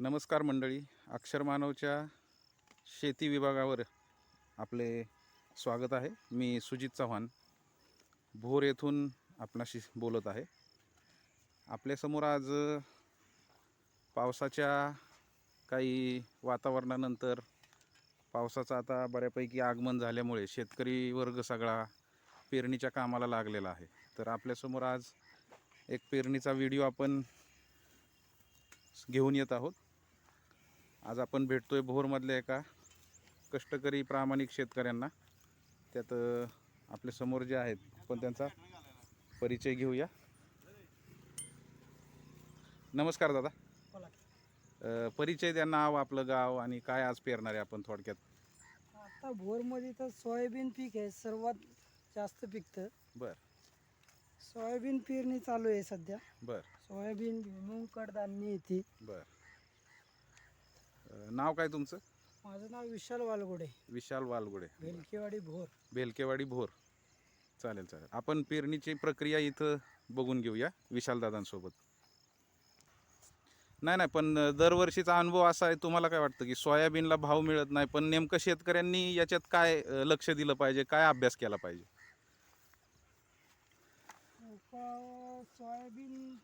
नमस्कार मंडळी. अक्षर मानवच्या शेती विभागावर आपले स्वागत आहे. मी सुजित चव्हाण. भोर येथून आपणाशी बोलत आहे. आपल्यासमोर आज पावसाच्या काही वातावरणानंतर पावसाचं आता बऱ्यापैकी आगमन झाल्यामुळे शेतकरी वर्ग सगळा पेरणीच्या कामाला लागलेला आहे. तर आपल्यासमोर आज एक पेरणीचा व्हिडिओ आपण घेऊन येत आहोत. आज आपण भेटतोय भोरमधल्या एका कष्टकरी प्रामाणिक शेतकऱ्यांना. त्यात अ, आपल्यासमोर जे आहेत आपण त्यांचा परिचय घेऊया. नमस्कार दादा. अ, परिचय द्या नाव आपलं गाव आणि काय आज पेरणार आहे आपण थोडक्यात. आता भोरमध्ये तर सोयाबीन पीक आहे सर्वात जास्त पिकतं. बर. सोयाबीन पेरणी चालू आहे सध्या. बर. सोयाबीन भुईमुग कडधान्य येते. बर. अ, नाव काय तुमचं? माझं नाव विशाल वालगोडे. विशाल वालगुडे. भेलकेवाडी भोर. बेलकेवाडी भोर. चालेल चालेल. आपण पेरणीची प्रक्रिया इथं बघून घेऊया विशालदादांसोबत नाही नाही पण दरवर्षीचा अनुभव असा आहे तुम्हाला काय वाटतं की सोयाबीनला भाव मिळत नाही पण नेमकं शेतकऱ्यांनी याच्यात काय अ, लक्ष दिलं पाहिजे काय अभ्यास केला पाहिजे? सोयाबीन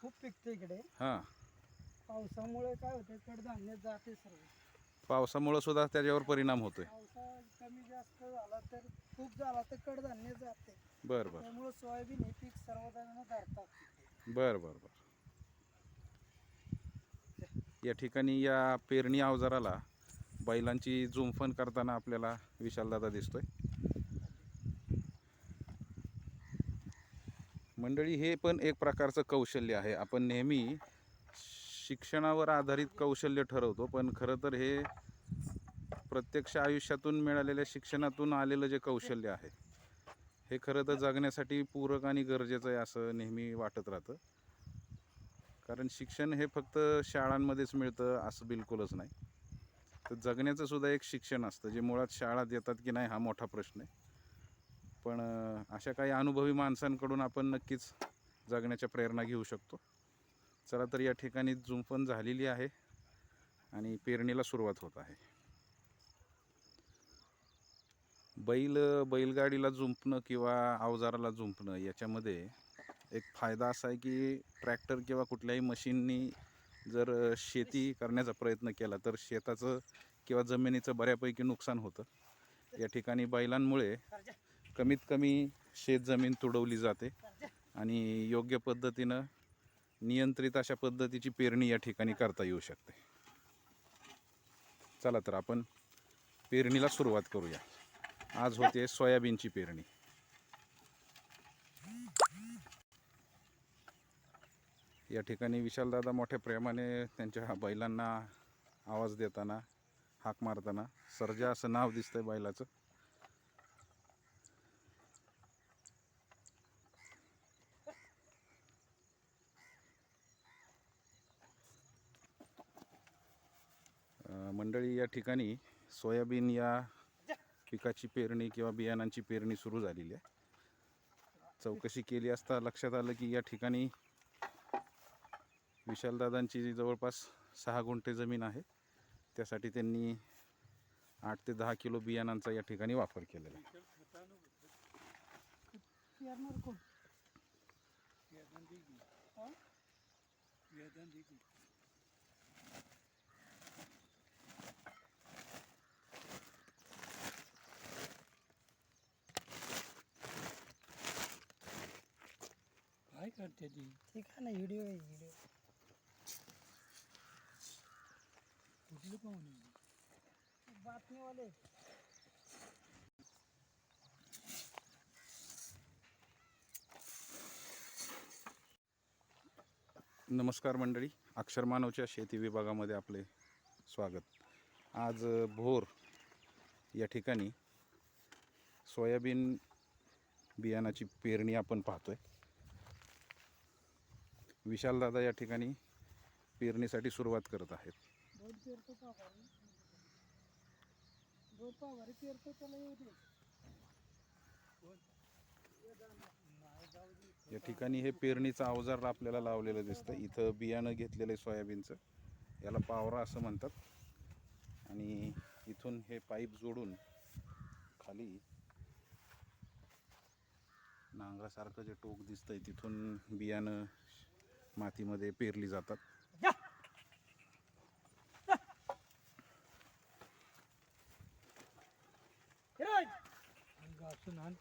खूप पिकते इकडे. हां. पावसामुळे काय होते कडधान्य जाते सर्व. पावसामुळं सुद्धा त्याच्यावर परिणाम होतोय. पावसा कमी जास्त झाला तर खूप झाला तर कडधान्य जाते. बरं बरं. त्यामुळे सोयाबीन हे पीक सर्वजण धरतात बरं बरं बरं. या ठिकाणी या पेरणी अवजाराला बैलांची जुंफण करताना आपल्याला विशालदादा दिसतोय. मंडळी हे पण एक प्रकारचं कौशल्य आहे. आपण नेहमी शिक्षणावर आधारित कौशल्य ठरवतो पण खरं तर हे प्रत्यक्ष आयुष्यातून मिळालेल्या शिक्षणातून आलेलं जे कौशल्य आहे हे खरं तर जगण्यासाठी पूरक आणि गरजेचं आहे असं नेहमी वाटत राहतं. कारण शिक्षण हे फक्त शाळांमध्येच मिळतं असं बिलकुलच नाही. तर जगण्याचं सुद्धा एक शिक्षण असतं जे मुळात शाळा देतात की नाही हा मोठा प्रश्न आहे. पण अशा काही अनुभवी माणसांकडून आपण नक्कीच जगण्याच्या प्रेरणा घेऊ शकतो. चला तर या ठिकाणी जुंपण झालेली आहे आणि पेरणीला सुरुवात होत आहे. बैल बैलगाडीला जुंपणं किंवा अवजाराला जुंपणं याच्यामध्ये एक फायदा असा आहे की ट्रॅक्टर किंवा कुठल्याही मशीननी जर शेती करण्याचा प्रयत्न केला तर शेताचं किंवा जमिनीचं बऱ्यापैकी नुकसान होतं. या ठिकाणी बैलांमुळे कमीत कमी शेतजमीन तुडवली जाते आणि योग्य पद्धतीनं नियंत्रित अशा पद्धतीची पेरणी या ठिकाणी करता येऊ शकते. चला तर आपण पेरणीला सुरुवात करूया. आज होते सोयाबीनची पेरणी. या ठिकाणी विशालदादा मोठ्या प्रेमाने त्यांच्या बैलांना आवाज देताना हाक मारताना सर्जा असं नाव दिसतंय बैलाचं. मंडळी या ठिकाणी सोयाबीन या पिकाची पेरणी किंवा बियाणांची पेरणी सुरू झालेली आहे. चौकशी केली असता लक्षात आलं की या ठिकाणी विशालदादांची जी जवळपास सहा गुंठे जमीन आहे त्यासाठी त्यांनी आठ ते दहा किलो बियाणांचा या ठिकाणी वापर केलेला आहे पेरणार कोण हा? काय करते ती. ठीक आहे ना व्हिडिओ आहे व्हिडिओ कुठलं पाहुणे बातमीवाले. नमस्कार मंडळी. अक्षर मानवच्या शेती विभागामध्ये आपले स्वागत. आज भोर या ठिकाणी सोयाबीन बियाणाची पेरणी आपण पाहतोय. विशालदादा या ठिकाणी पेरणीसाठी सुरुवात करत आहेत. या ठिकाणी हे पेरणीचं अवजार आपल्याला लावलेलं दिसतं. इथं बियाणं घेतलेलं आहे सोयाबीनचं. याला पावरा असं म्हणतात. आणि इथून हे पाईप जोडून खाली नांगरासारखं जे टोक दिसतंय तिथून बियाणं मातीमध्ये पेरली जातात आणि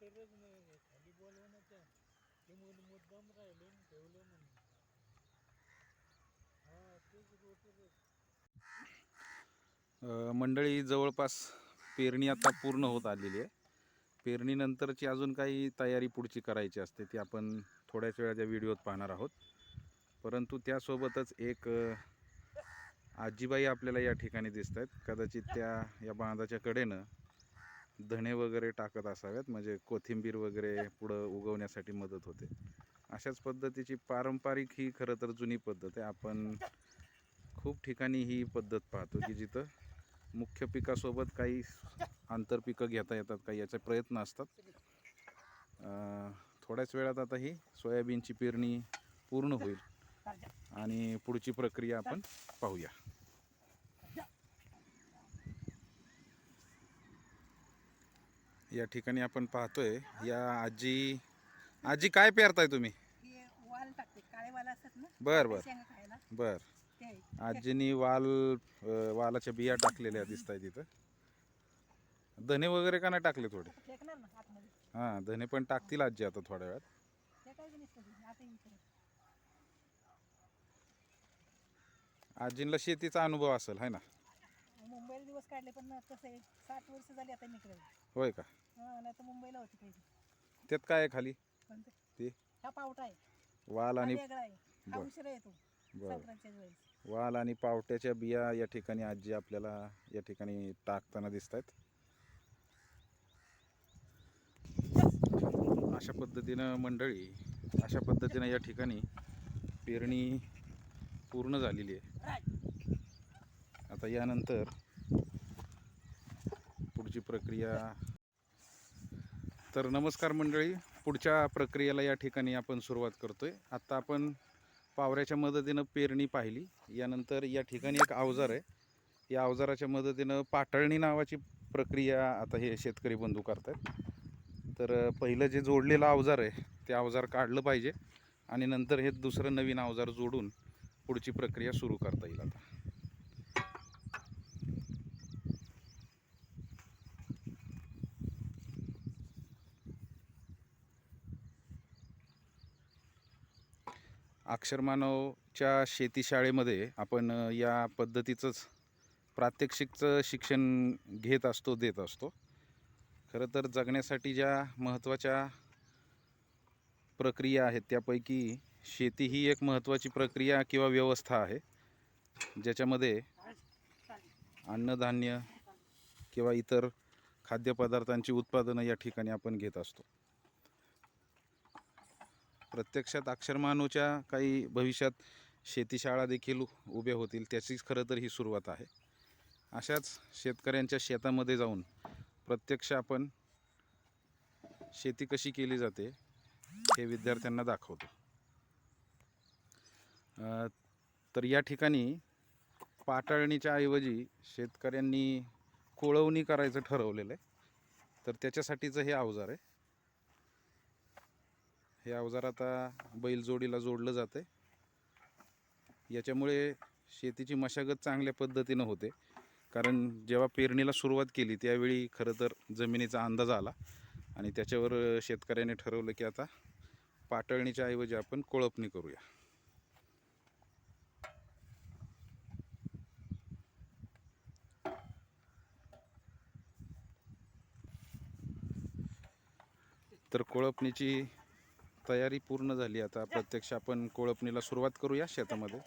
रोटरच नाही खाली बोलवण्याच्या ते मुल मुद्दाम राहिले आणि ठेवलं म्हणून. हा तेच रोटरच मंडळी जवळपास पेरणी आता पूर्ण होत आलेली आहे. पेरणीनंतरची अजून काही तयारी पुढची करायची असते ती आपण थोड्याच वेळाच्या व्हिडिओत पाहणार आहोत. परंतु त्यासोबतच एक आजीबाई आपल्याला या ठिकाणी दिसत आहेत कदाचित त्या या बांधाच्या कडेनं धणे वगैरे टाकत असाव्यात म्हणजे कोथिंबीर वगैरे पुढं उगवण्यासाठी मदत होते. अशाच पद्धतीची पारंपरिक ही खरं तर जुनी पद्धत आहे. आपण खूप ठिकाणी ही पद्धत पाहतो की जिथं मुख्य पिकासोबत काही आंतरपिकं घेता येतात काही याचे प्रयत्न असतात. थोड्याच वेळात आता ही सोयाबीनची पेरणी पूर्ण होईल. आणि पुढची प्रक्रिया आपण पाहूया. या ठिकाणी आपण पाहतोय. या आजी आजी काय पेरताय तुम्ही? बर बर. बर. आजीनी वाल वालाच्या बिया टाकलेल्या दिसत आहे तिथं. धने वगैरे का नाही टाकले थोडे? हां धने पण टाकतील आजी आता थोड्या वेळात. आजींला शेतीचा अनुभव असेल है ना? मुंबईला दिवस काढले पण कसं साठ वर्ष झाली आता निकडे होय का? हा नाही तर मुंबईला होती पहिली. त्यात काय आहे खाली? पण ते- ते? हा पावटा आहे. वाल हा आणि वेगळा आहे. हा बर. उशिरा येतो. बरं. संक्रांतीच्या वेळेस. वाल आणि पावट्याच्या बिया या ठिकाणी आजी आपल्याला या ठिकाणी टाकताना दिसत आहेत अशा पद्धतीनं मंडळी अशा पद्धतीनं या ठिकाणी पेरणी पूर्ण झालेली आहे. आता यानंतर पुढची प्रक्रिया. तर नमस्कार मंडळी पुढच्या प्रक्रियेला या ठिकाणी आपण सुरुवात करतो आहे आत्ता आपण पावऱ्याच्या मदतीनं पेरणी पाहिली. यानंतर या ठिकाणी एक अवजार आहे. या अवजाराच्या मदतीनं पाटळणी नावाची प्रक्रिया आता हे शेतकरी बंधू करतात तर पहिलं जे जोडलेलं अवजार आहे ते अवजार काढलं पाहिजे आणि नंतर हे दुसरं नवीन अवजार जोडून पुढची प्रक्रिया सुरू करता येईल आता. अक्षरमानवच्या शेतीशाळेमध्ये आपण या पद्धतीचंच प्रात्यक्षिकचं शिक्षण घेत असतो देत असतो. खरं तर जगण्यासाठी ज्या महत्त्वाच्या प्रक्रिया आहेत त्यापैकी शेती ही एक महत्त्वाची प्रक्रिया किंवा व्यवस्था आहे ज्याच्यामध्ये अन्नधान्य किंवा इतर खाद्यपदार्थांची उत्पादनं या ठिकाणी आपण घेत असतो. प्रत्यक्षात अक्षरमानूच्या काही भविष्यात शेतीशाळा देखील उभ्या होतील त्याचीच खरं तर ही सुरुवात आहे. अशाच शेतकऱ्यांच्या शेतामध्ये जाऊन प्रत्यक्ष आपण शेती कशी केली जाते हे विद्यार्थ्यांना दाखवतो. तर या ठिकाणी पाटाळणीच्या ऐवजी शेतकऱ्यांनी कोळवणी करायचं ठरवलेलं आहे. तर त्याच्यासाठीचं हे अवजार आहे. हे अवजार आता बैलजोडीला जोडलं जातं याच्यामुळे शेतीची मशागत चांगल्या पद्धतीनं होते. कारण जेव्हा पेरणीला सुरुवात केली त्यावेळी खरं तर जमिनीचा अंदाज आला आणि त्याच्यावर शेतकऱ्याने ठरवलं की आता पाटळणीच्या ऐवजी आपण कोळपणी करूया. तर कोळपणीची तयारी पूर्ण झाली आता प्रत्यक्ष आपण कोळपणीला सुरुवात करूया शेतामध्ये.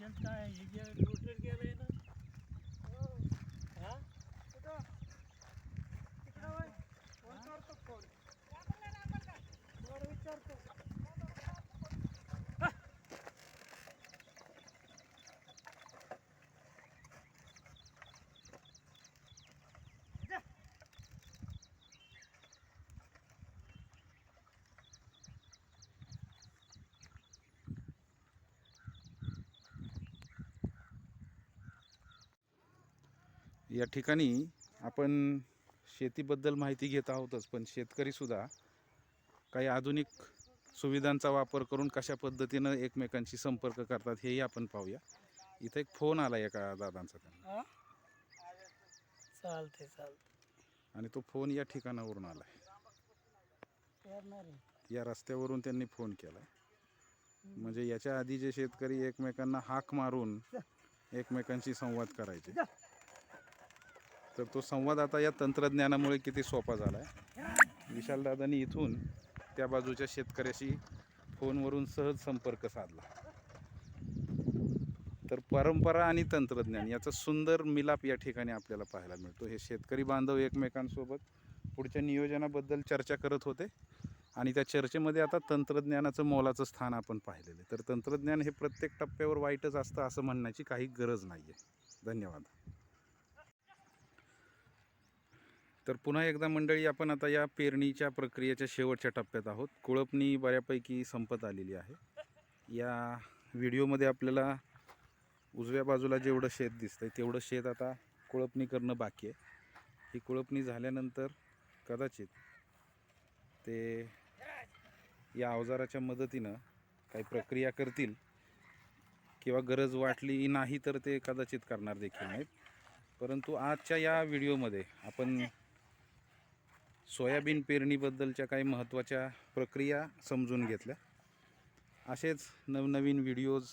विशाल काय हे जे रोटर गेलंय ना या ठिकाणी आपण शेतीबद्दल माहिती घेत आहोतच पण शेतकरीसुद्धा काही आधुनिक सुविधांचा वापर करून कशा पद्धतीनं एकमेकांशी संपर्क करतात हेही आपण पाहूया. इथं एक फोन आला एका दादांचा त्यांना. चालते चालते आणि तो फोन या ठिकाणावरून आला आहे. या रस्त्यावरून त्यांनी फोन केला म्हणजे याच्या आधी जे शेतकरी एकमेकांना हाक मारून एकमेकांशी संवाद करायचे. तर तो संवाद आता या तंत्रज्ञानामुळे किती सोपा झाला आहे विशालदादांनी इथून त्या बाजूच्या शेतकऱ्याशी फोनवरून सहज संपर्क साधला. तर परंपरा आणि तंत्रज्ञान याचा सुंदर मिलाप या ठिकाणी आपल्याला पाहायला मिळतो. हे शेतकरी बांधव एकमेकांसोबत पुढच्या नियोजनाबद्दल चर्चा करत होते आणि त्या चर्चेमध्ये आता तंत्रज्ञानाचं मोलाचं स्थान आपण पाहिलेलं आहे. तर तंत्रज्ञान हे प्रत्येक टप्प्यावर वाईटच असतं असं म्हणण्याची काही गरज नाही आहे धन्यवाद. तर पुन्हा एकदा मंडळी आपण आता या पेरणीच्या प्रक्रियेच्या शेवटच्या टप्प्यात आहोत. कुळपणी बऱ्यापैकी संपत आलेली आहे. या व्हिडिओमध्ये आपल्याला उजव्या बाजूला जेवढं शेत दिसतं आहे तेवढं शेत आता कुळपणी करणं बाकी आहे. ही कुळपणी झाल्यानंतर कदाचित ते या अवजाराच्या मदतीनं काही प्रक्रिया करतील किंवा गरज वाटली नाही तर ते कदाचित करणार देखील नाहीत. परंतु आजच्या या व्हिडिओमध्ये आपण सोयाबीन पेरणीबद्दलच्या काही महत्त्वाच्या प्रक्रिया समजून घेतल्या. असेच नवनवीन व्हिडिओज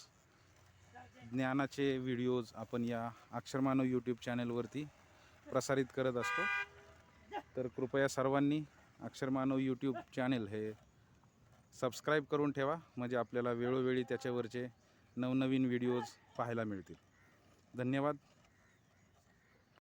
ज्ञानाचे व्हिडिओज आपण या अक्षरमानव यूट्यूब चॅनलवरती प्रसारित करत असतो. तर कृपया सर्वांनी अक्षरमानव यूट्यूब चॅनल हे सबस्क्राईब करून ठेवा म्हणजे आपल्याला वेळोवेळी त्याच्यावरचे नवनवीन व्हिडिओज पाहायला मिळतील. धन्यवाद.